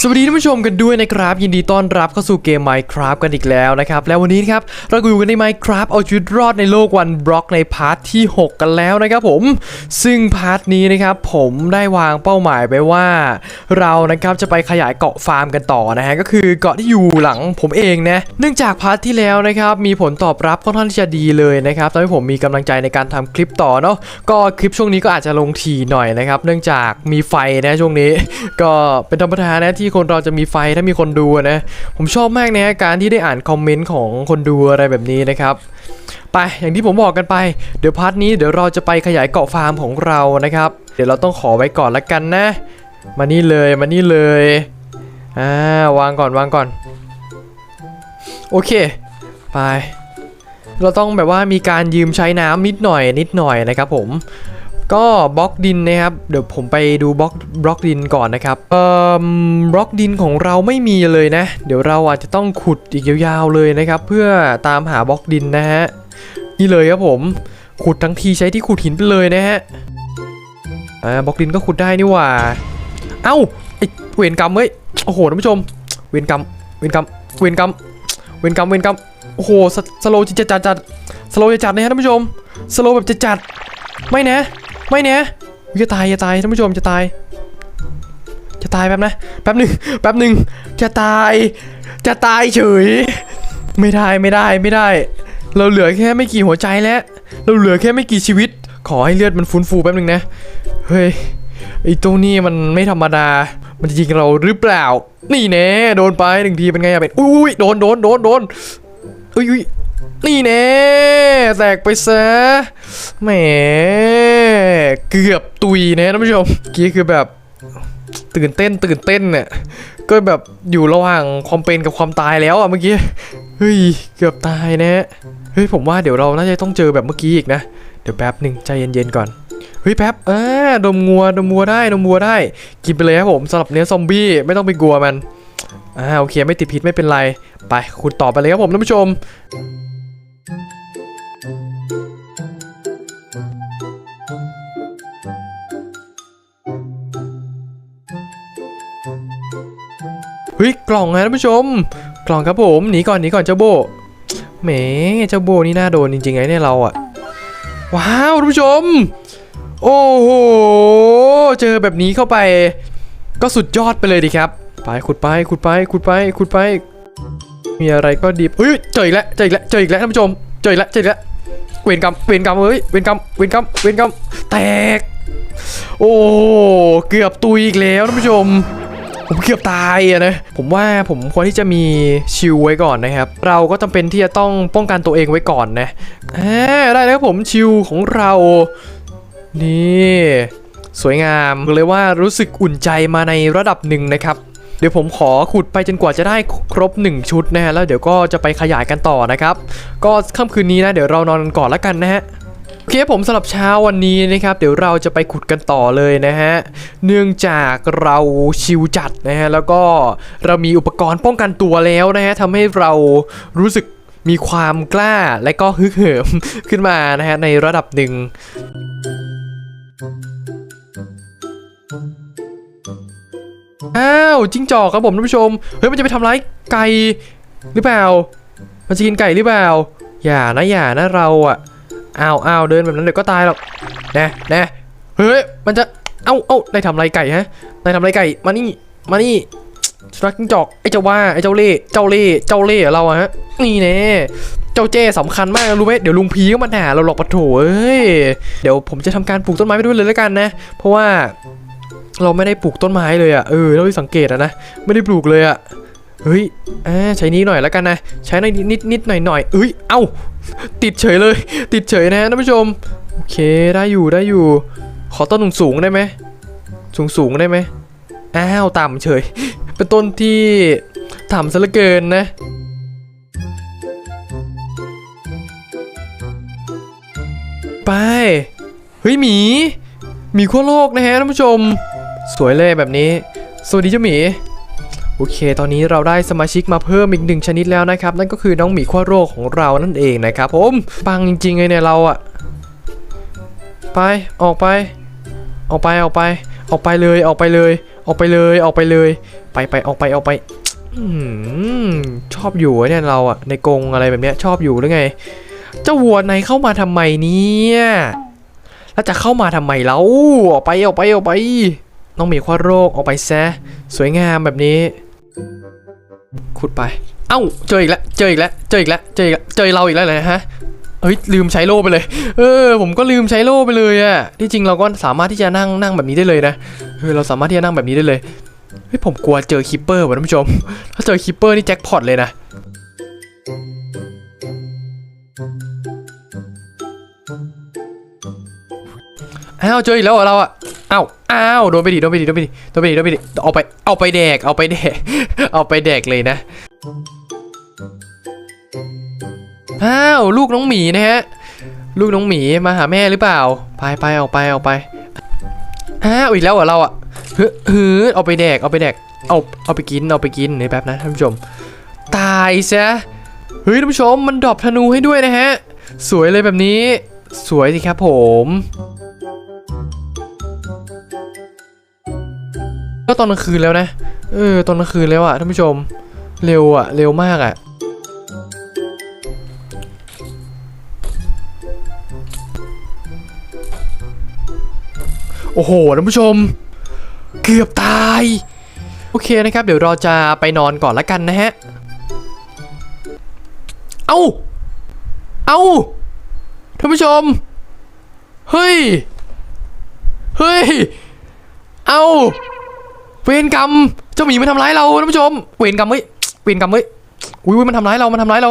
สวัสดีท่านผู้ชมกันด้วยนะครับ ยินดีต้อนรับเข้าสู่เกม Minecraft กันอีกแล้วนะครับ แล้ววันนี้ครับเราก็อยู่กันใน Minecraft เอาชีวิตรอดในโลกวันบล็อกในพาร์ทที่ 6 กันแล้วนะครับผมซึ่งพาร์ทนี้นะครับผมได้วางเป้าหมายไปว่า เรานะครับจะไปขยายเกาะฟาร์มกันต่อนะฮะก็คือเกาะที่อยู่หลังผมเองนะเนื่องจากพาร์ทที่แล้วนะครับมีผลตอบรับค่อนข้างที่จะดีเลยนะครับทำให้ผมมีกำลังใจในการทำคลิปต่อเนาะก็คลิปช่วงนี้ก็อาจจะลงทีหน่อยนะครับเนื่องจากมีไฟนะช่วงนี้ ก็เป็นธรรมดานะที่ที่คนเราจะมีไฟถ้ามีคนดูนะ ผมชอบมากนะการที่ได้อ่านคอมเมนต์ของคนดูอะไรแบบนี้นะครับ ไปอย่างที่ผมบอกกันไป เดี๋ยวพาร์ทนี้เดี๋ยวเราจะไปขยายเกาะฟาร์มของเรานะครับ เดี๋ยวเราต้องขอไว้ก่อนละกันนะ มานี่เลยมานี่เลยอ่าวางก่อนวางก่อน โอเค ไป เราต้องแบบว่ามีการยืมใช้น้ำนิดหน่อยนิดหน่อยนะครับผม ก็บล็อกดินนะครับ เดี๋ยวผมไปดูบล็อกบล็อกดินก่อนนะครับเอ่อบล็อกดินของเราไม่มีเลยนะ เดี๋ยวเราอาจจะต้องขุดอีกยาวๆเลยนะครับ เพื่อตามหาบล็อกดินนะฮะนี่เลยครับผมขุดทั้งทีใช้ที่ขุดหินไปเลยนะฮะอ่าบล็อกดินก็ขุดได้นี่หว่า เอ้าไอเวรกรรมเว้ยโอ้โหท่านผู้ชม เวรกรรมเวรกรรมเวรกรรมเวรกรรมเวรกรรมโอ้โหสโลว์จะจัดจัดสโลว์จะจัดนะฮะท่านผู้ชมสโลแบบจะจัดไม่นะ ไม่เนี่ยจะตายจะตายท่านผู้ชมจะตาย จะตายแป๊บนะแป๊บหนึ่งแป๊บหนึ่งจะตาย จะตายเฉย ไม่ได้ไม่ได้ไม่ได้ เราเหลือแค่ไม่กี่หัวใจแล้ว เราเหลือแค่ไม่กี่ชีวิต ขอให้เลือดมันฟื้นฟูแป๊บหนึ่งนะเฮ้ยไอ้ตรงนี้มันไม่ธรรมดา มันจะยิงเราหรือเปล่า นี่แน่โดนไปหนึ่งทีเป็นไงอะเป็นอุ้ยโดนโดนโดนโดนอุ้ยอุ้ย นี่แน่แตกไปซะแหมเกือบตุยนะท่านผู้ชมเมื่อกี้คือแบบตื่นเต้นตื่นเต้นเนี่ยก็แบบอยู่ระหว่างความเป็นกับความตายแล้วอะเมื่อกี้เฮ้ยเกือบตายนะเฮ้ยผมว่าเดี๋ยวเราน่าจะต้องเจอแบบเมื่อกี้อีกนะเดี๋ยวแป๊บหนึ่งใจเย็นๆก่อนเฮ้ยแป๊บอ่าดมงัวดมงัวได้ดมงัวได้ กินไปเลยครับผมสำหรับเนื้อซอมบี้ไม่ต้องไปกลัวมันอ่าโอเคไม่ติดพิษไม่เป็นไรไปขุดต่อไปเลยครับผมท่านผู้ชม เฮ้ยกล่องนะท่านผู้ชม กล่องครับผมหนีก่อนหนีก่อนเจ้าโบแหมเจ้าโบนี่น่าโดนจริงๆไงเนี่ยเราอะว้าวท่านผู้ชม โอ้โหเจอแบบนี้เข้าไป ก็สุดยอดไปเลยดีครับ ไปขุดไปขุดไปขุดไปขุดไป มีอะไรก็ดีเฮ้ยเจออีกแล้วเจออีกแล้วเจออีกแล้วท่านผู้ชมเจออีกแล้วเจออีกแล้วเวรกรรมเวรกรรมเฮ้ยเวรกรรมเวรกรรมเวรกรรมแตก โอ้เกือบตุยอีกแล้วท่านผู้ชม ผมเกือบตายอะนะ ผมว่าผมควรที่จะมีชิลไว้ก่อนนะครับ เราก็จำเป็นที่จะต้องป้องกันตัวเองไว้ก่อนนะอ่าได้แล้วผมชิลของเรา นี่ สวยงามเลยว่ารู้สึกอุ่นใจมาในระดับหนึ่งนะครับเดี๋ยวผมขอขุดไปจนกว่าจะได้ครบ 1 ชุดนะฮะแล้วเดี๋ยวก็จะไปขยายกันต่อนะครับ ก็ค่ำคืนนี้นะ เดี๋ยวเรานอนกันก่อนแล้วกันนะฮะ โอเคผมสำหรับเช้าวันนี้นะครับ เดี๋ยวเราจะไปขุดกันต่อเลยนะฮะ เนื่องจากเราชิวจัดนะฮะ แล้วก็เรามีอุปกรณ์ป้องกันตัวแล้วนะฮะทำให้เรารู้สึกมีความกล้าและก็ฮึกเหิมขึ้นมานะฮะในระดับหนึ่งอ้าวจิ้งจอกครับผมท่านผู้ชม เฮ้ยมันจะไปทำร้ายไก่หรือเปล่า มันจะกินไก่หรือเปล่า อย่านะอย่านะเราอะ อ้าวอ้าวเดินแบบนั้นเดี๋ยวก็ตายหรอกนะนะเฮ้ยมันจะเอ้าเอ้าได้ทำไรไก่ฮะได้ทำไรไก่มานี่มานี่สุนัขจิ้งจอกไอ้เจ้าว่าไอ้เจ้าเล่เจ้าเล่เจ้าเล่เราอะฮะนี่แน่เจ้าเจ้สำคัญมากรู้ไหมเดี๋ยวลุงพีก็มาด่าเราหรอกปะโถเอ้ยเดี๋ยวผมจะทำการปลูกต้นไม้ไปด้วยเลยแล้วกันนะ เพราะว่าเราไม่ได้ปลูกต้นไม้เลยอะเออเราสังเกตอะนะไม่ได้ปลูกเลยอะ เฮ้ยอ่าใช้นี้หน่อยแล้วกันนะ ใช้หน่อยนิดนิดหน่อยหน่อยเอ้ย เอ้า ติดเฉยเลย ติดเฉยนะท่านผู้ชม โอเค ได้อยู่ ได้อยู่ ขอต้นสูงสูงได้ไหม สูงสูงได้ไหม อ้าว ต่ำเฉย เป็นต้นที่ต่ำซะเหลือเกินนะไป เฮ้ยหมี หมีขั้วโลกนะฮะท่านผู้ชม สวยเลยแบบนี้ สวัสดีเจ้าหมี โอเค ตอนนี้เราได้สมาชิกมาเพิ่มอีกหนึ่งชนิดแล้วนะครับ นั่นก็คือน้องหมีขั้วโลกของเรานั่นเองนะครับผม ปังจริงๆเลยเนี่ยเราอะไป ออกไป ออกไป ออกไป ออกไปเลย ออกไปเลย ออกไปเลย ออกไปเลย ไปไปออกไป ออกไปอชอบอยู่อะเนี่ยเราอะในกรงอะไรแบบเนี้ยชอบอยู่หรือไง เจ้าวัวในเข้ามาทำไมเนี่ยแล้วจะเข้ามาทำไมแล้วออกไปออกไปออกไป น้องหมีควาโรคออกไปซะ สวยงามแบบนี้ ขุดไป เอ้า เจออีกแล้ว เจออีกแล้ว เจออีกแล้ว เจออีกแล้ว เจอเราอีกแล้วเลยฮะ เฮ้ย ลืมใช้โล่ไปเลย เออ ผมก็ลืมใช้โล่ไปเลยอะที่จริงเราก็สามารถที่จะนั่งนั่งแบบนี้ได้เลยนะ เออ เราสามารถที่จะนั่งแบบนี้ได้เลย เฮ้ย ผมกลัวเจอคิปเปอร์ว่ะท่านผู้ชม ถ้าเจอคิปเปอร์นี่แจ็คพอตเลยนะ อ้าวเจออีกแล้วเหรอเราอะอ้าวอ้าวโดนไปดิโดนไปดิโดนไปดิโดนไปดิโดนไปดิเอาไปเอาไปแดกเอาไปแดกเอาไปแดกเลยนะอ้าวลูกน้องหมีนะฮะลูกน้องหมีมาหาแม่หรือเปล่า ไปไปเอาไปเอาไปอ้าวอีกแล้วเหรอเราอะเฮ้ยเฮ้ยเอาไปแดกเอาไปแดกเอาเอาไปกินเอาไปกินนี่แป๊บนะท่านผู้ชม ตายซะเฮ้ยท่านผู้ชมมันดรอปธนูให้ด้วยนะฮะ สวยเลยแบบนี้ สวยสิครับผม ก็ตอนกลางคืนแล้วนะ เออ ตอนกลางคืนแล้วอะท่านผู้ชม เร็วอะเร็วมากอะโอ้โห ท่านผู้ชม เกือบตาย โอเคนะครับ เดี๋ยวเราจะไปนอนก่อนละกันนะฮะ เอ้า เอ้า ท่านผู้ชม เฮ้ย เฮ้ย เอ้า เวรกรรมเจ้าหมีมันทำร้ายเราท่านผู้ชม เวรกรรมเฮ้ยเวรกรรมเฮ้ยอุ้ยมันทำร้ายเรา มันทำร้ายเรา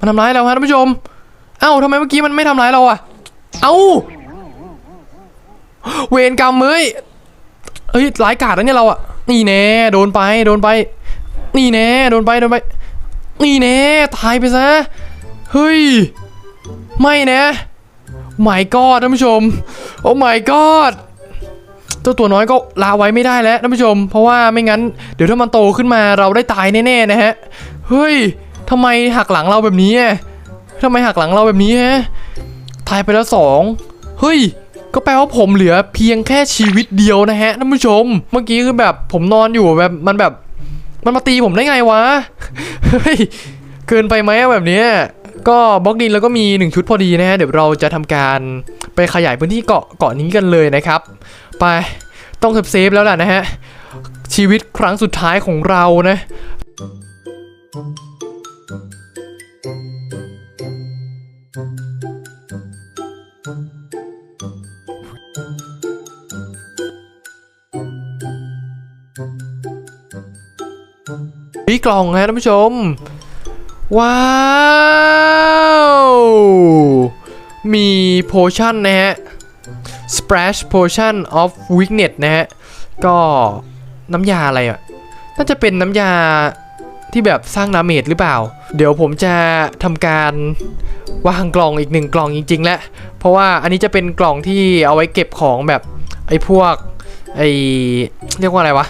มันทำร้ายเราฮะท่านผู้ชม เอ้าทำไมเมื่อกี้มันไม่ทำร้ายเราอะเอ้า เวรกรรมเฮ้ยเฮ้ยร้ายกาจนะเนี่ยเราอะนี่แน่โดนไปโดนไป นี่แน่โดนไปโดนไป นี่แน่ตายไปซะ เฮ้ย ไม่นะ my god ท่านผู้ชม โอ้ my god เจ้าตัวน้อยก็ลาไว้ไม่ได้แล้วท่านผู้ชม เพราะว่าไม่งั้นเดี๋ยวถ้ามันโตขึ้นมาเราได้ตายแน่ๆนะฮะเฮ้ยทำไมหักหลังเราแบบนี้อะทำไมหักหลังเราแบบนี้ฮะตายไปแล้วสองเฮ้ยก็แปลว่าผมเหลือเพียงแค่ชีวิตเดียวนะฮะท่านผู้ชม เมื่อกี้คือแบบผมนอนอยู่แบบมันแบบ มันมาตีผมได้ไงวะเฮ้ยเกินไปไหมอะแบบนี้ก็บล็อกดินแล้วก็มี 1 ชุดพอดีนะฮะเดี๋ยวเราจะทำการไปขยายพื้นที่เกาะเกาะนี้กันเลยนะครับ ไปต้องเซฟแล้วล่ะนะฮะ ชีวิตครั้งสุดท้ายของเรานะพี่กล่องฮะท่านผู้ชม ว้าว มีโพชั่นนะฮะ Splash Potion of Weakness นะฮะ ก็น้ำยาอะไรอะ น่าจะเป็นน้ำยาที่แบบสร้างดาเมจหรือเปล่า เดี๋ยวผมจะทำการวางกล่องอีกหนึ่งกล่องจริง ๆ แล้ว เพราะว่าอันนี้จะเป็นกล่องที่เอาไว้เก็บของแบบไอ้พวกไอ้เรียกว่าอะไรวะ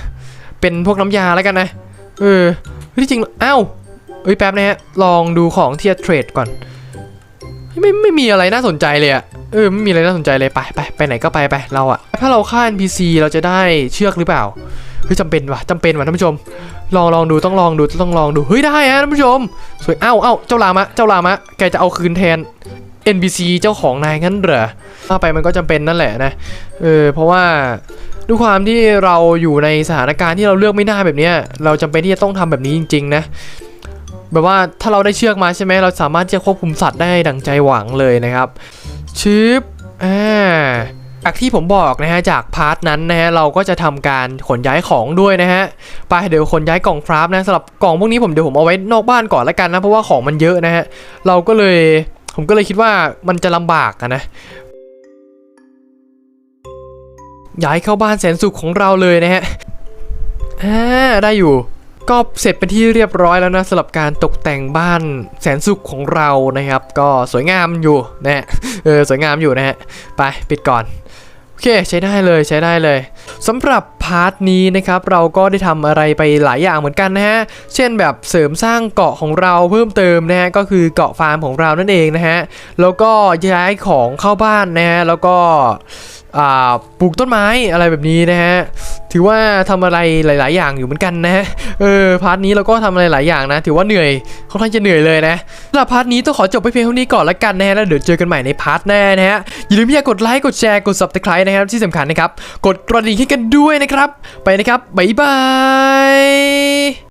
เป็นพวกน้ำยาแล้วกันนะ เออที่จริงอ้าวเอ้ยแป๊บนะฮะ ลองดูของที่จะเทรดก่อน ไม่ไม่มีอะไรน่าสนใจเลยอะเออไม่มีอะไรน่าสนใจเลยไปไปไปไหนก็ไปไปเราอะถ้าเราฆ่า NPC เราจะได้เชือกหรือเปล่าเฮ้ยจำเป็นวะจำเป็นวะท่านผู้ชม ลองลองดูต้องลองดูต้องลองดูเฮ้ยได้ฮะท่านผู้ชม สวยเอ้าเอ้าเจ้าลามะเจ้าลามะแกจะเอาคืนแทน NPC เจ้าของนายงั้นเหรอถ้าไปมันก็จำเป็นนั่นแหละนะเออเพราะว่าด้วยความที่เราอยู่ในสถานการณ์ที่เราเลือกไม่ได้แบบนี้เราจำเป็นที่จะต้องทำแบบนี้จริง ๆ นะ แบบว่าถ้าเราได้เชือกมาใช่ไหมเราสามารถจะควบคุมสัตว์ได้ดังใจหวังเลยนะครับชิปอ่าจากที่ผมบอกนะฮะจากพาร์ทนั้นนะฮะเราก็จะทำการขนย้ายของด้วยนะฮะไปเดี๋ยวขนย้ายกล่องคราฟนะสำหรับกล่องพวกนี้ผมเดี๋ยวผมเอาไว้นอกบ้านก่อนละกันนะเพราะว่าของมันเยอะนะฮะเราก็เลยผมก็เลยคิดว่ามันจะลำบากนะย้ายเข้าบ้านแสนสุขของเราเลยนะฮะอ่าได้อยู่ ก็เสร็จเป็นที่เรียบร้อยแล้วนะสำหรับการตกแต่งบ้านแสนสุขของเรานะครับ ก็สวยงามอยู่นะฮะเออสวยงามอยู่นะฮะไปปิดก่อน โอเคใช้ได้เลยใช้ได้เลย สำหรับพาร์ทนี้นะครับเราก็ได้ทำอะไรไปหลายอย่างเหมือนกันนะฮะ เช่นแบบเสริมสร้างเกาะของเราเพิ่มเติมนะฮะก็คือเกาะฟาร์มของเรานั่นเองนะฮะ แล้วก็ย้ายของเข้าบ้านนะฮะแล้วก็ปลูกต้นไม้อะไรแบบนี้นะฮะ ถือว่าทำอะไรหลาย ๆ อย่างอยู่เหมือนกันนะฮะ เออ พาร์ทนี้เราก็ทำอะไรหลายอย่างนะ ถือว่าเหนื่อย ค่อนข้างจะเหนื่อยเลยนะสำหรับพาร์ทนี้ต้องขอจบไปเพียงเท่านี้ก่อนละกันนะฮะ แล้วเดี๋ยวเจอกันใหม่ในพาร์ทหน้านะฮะ อย่าลืมที่จะกดไลค์ กดแชร์ กด subscribe นะครับ ที่สำคัญนะครับ กดกระดิ่งให้กันด้วยนะครับ ไปนะครับ บ๊ายบาย